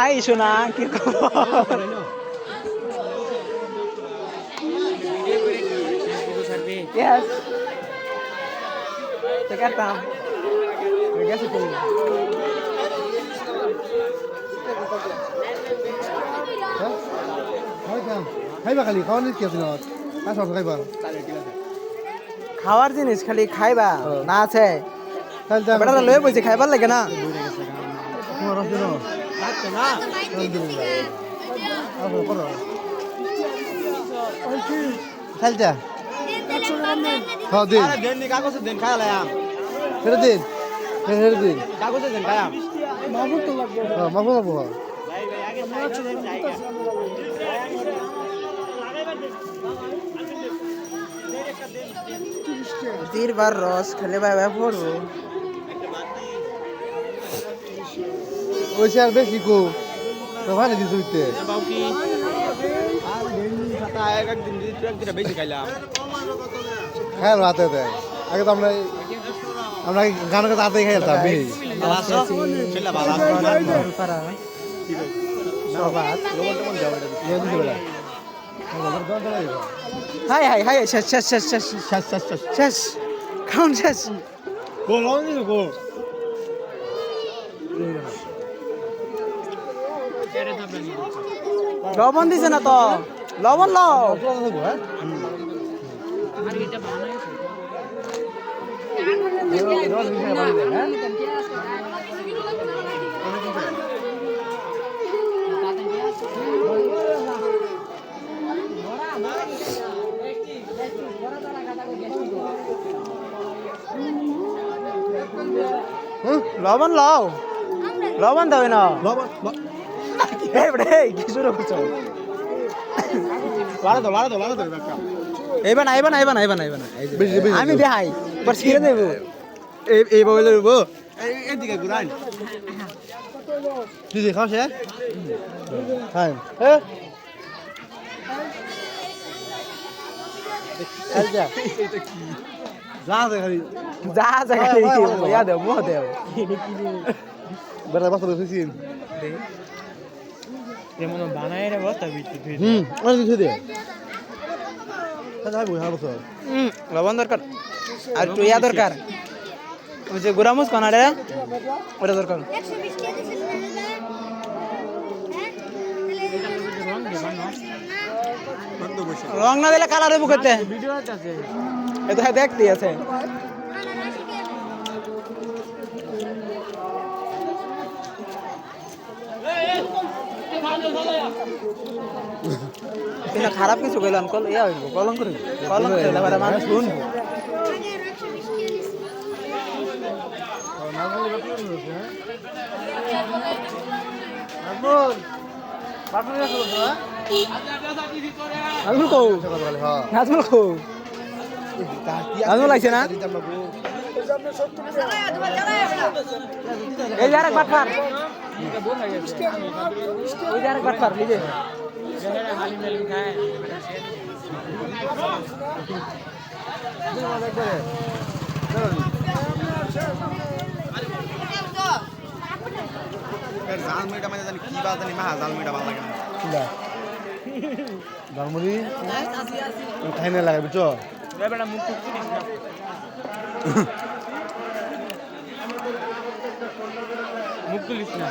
High সোনা কি খবর? Yes. খাইবা খালি খাওয়া নিত কি আছে না সব খাইবা খাওয়ার জিনিস খালি খাইবা হ্যাঁ। না আছে। বেটাটা লয়ে বইছে খাইবার লাগে না। না খেলতে হ্যাঁ দিন দেন নি কাগজে দেন খায়ালে আম ফেরে দিন ফেরে দিন কাগজে দেন খায় আম মাহবুব তো লাগবে হ্যাঁ মাহবুব লাগবে হ্যাঁ ভাই তীর বার রস খেলে ভাই ভাই পড়ব ওইসে আর বেশি কো তো ভালো দিন বেশি খাইলাম। খাই রাতে দেয়। আগে তো আমরা আমরা গান গাতে হাতে খাই যেতাম বেশি। হাই হাই হাই শেষ শেষ শেষ শেষ শেষ শেষ শেষ। শেষ। খাউন শেষ। গো লন নি গো লবণ দিছে না তো? লবণ লও। লবণ লও। লবণ দাও না এই এইবা না এইবা না এইবা না এইবা না এইবা না আমি। দেখাই পর ছিঁড়ে দেবো। এই এই বলে দেবো এই এদিকে ঘুরান দিদি খাও সে। হ্যাঁ? যা। যা যা হয়, হয়, হয়, হয়। যেমন বানায় রে বস তার বিদ্যুৎ হুম অনেক কিছু দিয়ে? তাই বুঝা বস হুম লবণ দরকার। আর টুইয়া দরকার। ওই যে গোরামুস কানাডা ওটা দরকার। রং না দিলে কালার হবে ভিডিও আছে। এটা হ্যাঁ, দেখতে আছে। কিন্তু খারাপ কিছু কইলাম কল ইয়া হইব কলম করে কলম করে এবারে মানুষ দিয়েছিস নাজমুল কৌ হ্যাঁ। নাজমুল কৌ নাজমুল আইছে না? এই জাল মিটা মানে জানি কি বা জানি মাহা জাল মিটা ভালো লাগে না ঝালমুড়ি খাই না লাগে বুঝছ মুখ তুলিস না